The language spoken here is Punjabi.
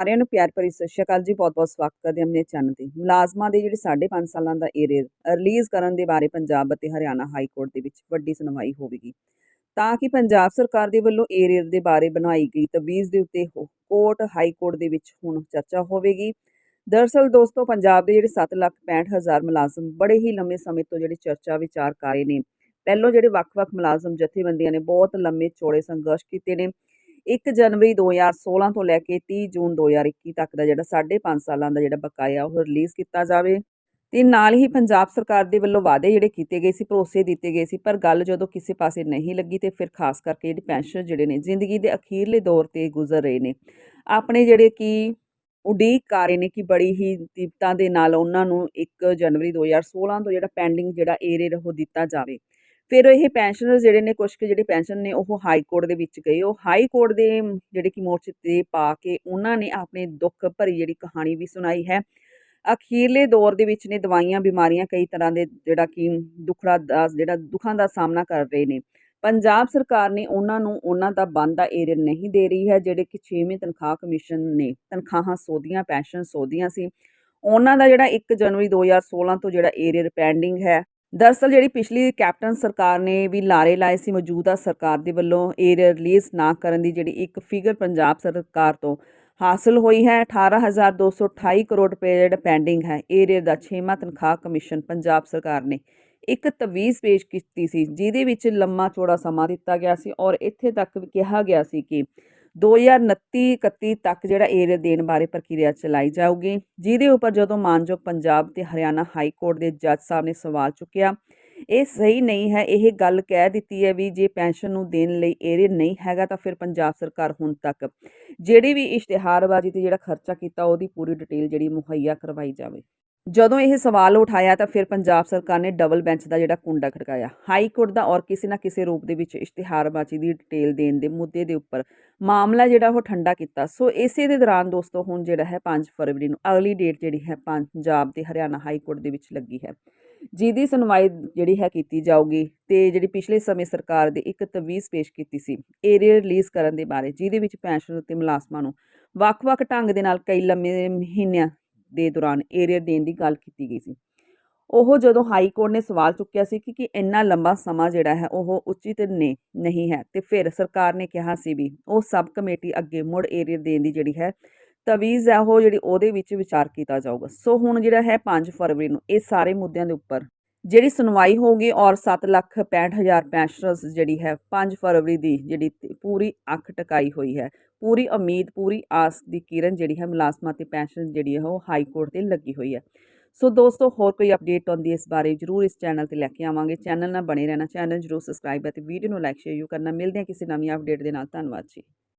ਸਾਰਿਆਂ ਨੂੰ ਪਿਆਰ ਭਰੀ ਸਤਿ ਸ਼੍ਰੀ ਅਕਾਲ ਜੀ ਬਹੁਤ-ਬਹੁਤ ਸਵਾਗਤ ਕਰਦੇ ਹਾਂ ਆਪਣੇ ਚੈਨਲ ਤੇ। ਮੁਲਾਜ਼ਮਾਂ ਦੇ ਜਿਹੜੇ 5.5 ਸਾਲਾਂ ਦਾ ਏਰੀਅਰ ਰਿਲੀਜ਼ ਕਰਨ ਦੇ ਬਾਰੇ ਪੰਜਾਬ ਅਤੇ ਹਰਿਆਣਾ ਹਾਈ ਕੋਰਟ ਦੇ ਵਿੱਚ ਵੱਡੀ ਸੁਣਵਾਈ ਹੋਵੇਗੀ। ਤਾਂ ਕਿ ਪੰਜਾਬ ਸਰਕਾਰ ਦੇ ਵੱਲੋਂ ਏਰੀਅਰ ਦੇ ਬਾਰੇ ਬਣਾਈ ਗਈ ਤਵੀਜ਼ ਦੇ ਉੱਤੇ ਕੋਰਟ ਹਾਈ ਕੋਰਟ ਦੇ ਵਿੱਚ ਹੁਣ ਚਰਚਾ ਹੋਵੇਗੀ। ਦਰਅਸਲ ਦੋਸਤੋ, ਪੰਜਾਬ ਦੇ ਜਿਹੜੇ 7 ਲੱਖ 65 ਹਜ਼ਾਰ ਮੁਲਾਜ਼ਮ ਬੜੇ ਹੀ ਲੰਮੇ ਸਮੇਂ ਤੋਂ ਜਿਹੜੇ ਚਰਚਾ ਵਿਚਾਰ ਕਰ ਰਹੇ ਨੇ। ਪਹਿਲੋਂ ਜਿਹੜੇ ਵੱਖ-ਵੱਖ ਮੁਲਾਜ਼ਮ ਜਥੇਬੰਦੀਆਂ ਨੇ ਬਹੁਤ ਲੰਮੇ ਚੌੜੇ ਸੰਘਰਸ਼ ਕੀਤੇ ਨੇ। 1 ਜਨਵਰੀ 2016 ਤੋਂ ਲੈ ਕੇ 30 ਜੂਨ 2021 ਤੱਕ ਦਾ ਜਿਹੜਾ 5.5 ਸਾਲਾਂ ਦਾ ਜਿਹੜਾ ਬਕਾਇਆ ਉਹ ਰਿਲੀਜ਼ ਕੀਤਾ ਜਾਵੇ। ਤੇ ਨਾਲ ਹੀ ਪੰਜਾਬ ਸਰਕਾਰ ਦੇ ਵੱਲੋਂ ਵਾਅਦੇ ਜਿਹੜੇ ਕੀਤੇ ਗਏ ਸੀ, ਭਰੋਸੇ ਦਿੱਤੇ ਗਏ ਸੀ, ਪਰ ਗੱਲ ਜਦੋਂ ਕਿਸੇ ਪਾਸੇ ਨਹੀਂ ਲੱਗੀ ਤੇ ਫਿਰ ਖਾਸ ਕਰਕੇ ਜਿਹੜੇ ਪੈਨਸ਼ਨ ਜਿਹੜੇ ਨੇ, ਜ਼ਿੰਦਗੀ ਦੇ ਅਖੀਰਲੇ ਦੌਰ ਤੇ ਗੁਜ਼ਰ ਰਹੇ ਨੇ। ਆਪਣੇ ਜਿਹੜੇ ਕਿ ਉਡੀਕ ਕਰ ਰਹੇ ਨੇ ਕਿ ਬੜੀ ਹੀ ਤੀਬਰਤਾ ਦੇ ਨਾਲ ਉਹਨਾਂ ਨੂੰ 1 ਜਨਵਰੀ 2016 ਤੋਂ ਜਿਹੜਾ ਪੈਂਡਿੰਗ ਜਿਹੜਾ ਏਰੀਅਰ ਉਹ ਦਿੱਤਾ ਜਾਵੇ। ਫਿਰ ਇਹ ਪੈਨਸ਼ਨਰ ਜਿਹੜੇ ਨੇ ਕੁਝ ਕੁ ਜਿਹੜੇ ਪੈਨਸ਼ਨ ਨੇ ਉਹ ਹਾਈ ਕੋਰਟ ਦੇ ਵਿੱਚ ਗਏ। ਉਹ ਹਾਈ ਕੋਰਟ ਦੇ ਜਿਹੜੇ ਕਿ ਮੋਰਚੇ ਤੇ ਪਾ ਕੇ ਉਹਨਾਂ ਨੇ ਆਪਣੇ ਦੁੱਖ ਭਰੀ ਜਿਹੜੀ ਕਹਾਣੀ ਵੀ ਸੁਣਾਈ ਹੈ। ਅਖੀਰਲੇ ਦੌਰ ਦੇ ਵਿੱਚ ਨੇ ਦਵਾਈਆਂ, ਬਿਮਾਰੀਆਂ ਕਈ ਤਰ੍ਹਾਂ ਦੇ ਜਿਹੜਾ ਕਿ ਦੁੱਖੜਾ ਦਾ ਜਿਹੜਾ ਦੁੱਖਾਂ ਦਾ ਸਾਹਮਣਾ ਕਰ ਰਹੇ ਨੇ। ਪੰਜਾਬ ਸਰਕਾਰ ਨੇ ਉਹਨਾਂ ਨੂੰ ਉਹਨਾਂ ਦਾ ਬਣਦਾ ਏਰੀਅਰ ਨਹੀਂ ਦੇ ਰਹੀ ਹੈ, ਜਿਹੜੇ ਕਿ 6ਵੇਂ ਤਨਖਾਹ ਕਮਿਸ਼ਨ ਨੇ, ਤਨਖਾਹਾਂ ਸੋਧੀਆਂ, ਪੈਨਸ਼ਨ ਸੋਧੀਆਂ ਸੀ। ਉਹਨਾਂ ਦਾ ਜਿਹੜਾ 1 ਜਨਵਰੀ 2016 ਤੋਂ ਜਿਹੜਾ ਏਰੀਅਰ ਪੈਂਡਿੰਗ ਹੈ ਦਰਅਸਲ ਜਿਹੜੀ ਪਿਛਲੀ ਕੈਪਟਨ ਸਰਕਾਰ ਨੇ ਵੀ ਲਾਰੇ ਲਾਏ ਸੀ ਮੌਜੂਦਾ ਸਰਕਾਰ ਦੇ ਵੱਲੋਂ ਏਰੀਅਰ ਰਿਲੀਜ਼ ਨਾ ਕਰਨ ਦੀ ਜਿਹੜੀ ਇੱਕ ਫਿਗਰ ਪੰਜਾਬ ਸਰਕਾਰ ਤੋਂ ਹਾਸਲ ਹੋਈ ਹੈ। 18228 ਕਰੋੜ ਰੁਪਏ ਜਿਹੜਾ ਪੈਂਡਿੰਗ ਹੈ ਏਰੀਅਰ ਦਾ 6ਵਾਂ ਤਨਖਾਹ ਕਮਿਸ਼ਨ ਪੰਜਾਬ ਸਰਕਾਰ ਨੇ ਇੱਕ ਤਵੀਜ਼ ਪੇਸ਼ ਕੀਤੀ ਸੀ, ਜਿਹਦੇ ਵਿੱਚ ਲੰਮਾ ਚੌੜਾ ਸਮਾਂ ਦਿੱਤਾ ਗਿਆ ਸੀ ਔਰ ਇੱਥੇ ਤੱਕ ਵੀ ਕਿਹਾ ਗਿਆ ਸੀ ਕਿ 2029-31 ਤੱਕ ਜਿਹੜਾ ਏਰੀਅਰ ਦੇਣ ਬਾਰੇ ਪ੍ਰਕਿਰਿਆ ਚਲਾਈ ਜਾਊਗੀ। ਜਿਹਦੇ ਉੱਪਰ ਜਦੋਂ ਮਾਨਯੋਗ ਪੰਜਾਬ ਤੇ ਹਰਿਆਣਾ ਹਾਈ ਕੋਰਟ ਦੇ ਜੱਜ ਸਾਹਿਬ ਨੇ ਸਵਾਲ ਚੁੱਕਿਆ ਇਹ ਸਹੀ ਨਹੀਂ ਹੈ, ਇਹ ਗੱਲ ਕਹਿ ਦਿੱਤੀ ਹੈ ਵੀ ਜੇ ਪੈਨਸ਼ਨ ਨੂੰ ਦੇਣ ਲਈ ਏਰੀਅਰ ਨਹੀਂ ਹੈਗਾ ਤਾਂ ਫਿਰ ਪੰਜਾਬ ਸਰਕਾਰ ਹੁਣ ਤੱਕ ਜਿਹੜੀ ਵੀ ਇਸ਼ਤਿਹਾਰਬਾਜ਼ੀ ਤੇ ਜਿਹੜਾ ਖਰਚਾ ਕੀਤਾ ਉਹਦੀ ਪੂਰੀ ਡਿਟੇਲ ਜਿਹੜੀ ਮੁਹੱਈਆ ਕਰਵਾਈ ਜਾਵੇ। ਜਦੋਂ ਇਹ ਸਵਾਲ ਉਠਾਇਆ ਤਾਂ ਫਿਰ ਪੰਜਾਬ ਸਰਕਾਰ ਨੇ ਡਬਲ ਬੈਂਚ ਦਾ ਜਿਹੜਾ ਕੁੰਡਾ ਖੜਕਾਇਆ। ਹਾਈ ਕੋਰਟ ਦਾ ਔਰ ਕਿਸੇ ਨਾ ਕਿਸੇ ਰੂਪ ਦੇ ਵਿੱਚ ਇਸ਼ਤਿਹਾਰਬਾਜ਼ੀ ਦੀ ਡਿਟੇਲ ਦੇਣ ਦੇ ਮੁੱਦੇ ਦੇ ਉੱਪਰ ਮਾਮਲਾ ਜਿਹੜਾ ਉਹ ਠੰਡਾ ਕੀਤਾ। ਸੋ ਇਸੇ ਦੇ ਦੌਰਾਨ ਦੋਸਤੋ ਹੁਣ ਜਿਹੜਾ ਹੈ 5 ਫਰਵਰੀ ਨੂੰ, ਅਗਲੀ ਡੇਟ ਜਿਹੜੀ ਹੈ ਪੰਜਾਬ ਤੇ ਹਰਿਆਣਾ ਹਾਈ ਕੋਰਟ ਦੇ ਵਿੱਚ ਲੱਗੀ ਹੈ। ਜਿਹਦੀ ਸੁਣਵਾਈ ਜਿਹੜੀ ਹੈ ਕੀਤੀ ਜਾਊਗੀ ਤੇ ਜਿਹੜੀ ਪਿਛਲੇ ਸਮੇਂ ਸਰਕਾਰ ਦੇ ਇੱਕ ਤਵੀਜ਼ ਪੇਸ਼ ਕੀਤੀ ਸੀ ਏਰੀਅਰ ਰਿਲੀਜ਼ ਕਰਨ ਦੇ ਬਾਰੇ, ਜਿਹਦੇ ਵਿੱਚ ਪੈਨਸ਼ਨ ਅਤੇ ਮੁਲਾਜ਼ਮਾਂ ਨੂੰ ਵੱਖ-ਵੱਖ ਢੰਗ ਦੇ ਨਾਲ ਕਈ ਲੰਮੇ ਮਹੀਨਿਆਂ ਦੇ ਦੌਰਾਨ ਏਰੀਅਰ ਦੇਣ ਦੀ ਗੱਲ ਕੀਤੀ ਗਈ ਸੀ। ਉਹ ਜਦੋਂ ਹਾਈ ਕੋਰਟ ਨੇ ਸਵਾਲ ਚੁੱਕਿਆ ਸੀ ਕਿ ਕਿ ਇੰਨਾ ਲੰਬਾ ਸਮਾਂ ਜਿਹੜਾ ਹੈ ਉਹ ਉਚਿਤ ਨੇ, ਨਹੀਂ ਹੈ, ਤੇ ਫਿਰ ਸਰਕਾਰ ਨੇ ਕਿਹਾ ਸੀ ਵੀ ਉਹ ਸਬ ਕਮੇਟੀ ਅੱਗੇ ਮੁੜ ਏਰੀਅਰ ਦੇਣ ਦੀ ਜਿਹੜੀ ਹੈ ਤਵੀਜ਼ ਹੈ ਉਹ ਜਿਹੜੀ ਉਹਦੇ ਵਿੱਚ ਵਿਚਾਰ ਕੀਤਾ ਜਾਊਗਾ। ਸੋ ਹੁਣ ਜਿਹੜਾ ਹੈ 5 ਫਰਵਰੀ ਨੂੰ ਇਹ ਸਾਰੇ ਮੁੱਦਿਆਂ ਦੇ ਉੱਪਰ ਜਿਹੜੀ ਸੁਣਵਾਈ ਹੋਊਗੀ ਔਰ 7 ਲੱਖ 65000 ਪੈਨਸ਼ਨਰਸ ਜਿਹੜੀ ਹੈ 5 ਫਰਵਰੀ ਦੀ ਜਿਹੜੀ ਪੂਰੀ ਅੱਖ ਟਕਾਈ ਹੋਈ ਹੈ। ਪੂਰੀ ਉਮੀਦ, ਪੂਰੀ ਆਸ ਦੀ ਕਿਰਨ ਜਿਹੜੀ ਹੈ ਮੁਲਾਜ਼ਮਾਂ ਤੇ ਪੈਨਸ਼ਨ ਜਿਹੜੀ ਹੈ ਉਹ ਹਾਈ ਕੋਰਟ ਤੇ ਲੱਗੀ ਹੋਈ ਹੈ। ਸੋ ਦੋਸਤੋ, ਹੋਰ ਕੋਈ ਅਪਡੇਟ ਆਉਂਦੀ ਇਸ ਬਾਰੇ ਜਰੂਰ ਇਸ ਚੈਨਲ ਤੇ ਲੈ ਕੇ ਆਵਾਂਗੇ। ਚੈਨਲ ਨਾਲ ਬਣੇ ਰਹਿਣਾ, ਚੈਨਲ ਜਰੂਰ ਸਬਸਕ੍ਰਾਈਬ ਅਤੇ ਵੀਡੀਓ ਨੂੰ ਲਾਈਕ, ਸ਼ੇਅਰ ਯੂ ਕਰਨਾ। ਮਿਲਦੇ ਹਾਂ ਕਿਸੇ ਨਵੀਂ ਅਪਡੇਟ ਦੇ ਨਾਲ। ਧੰਨਵਾਦ ਜੀ।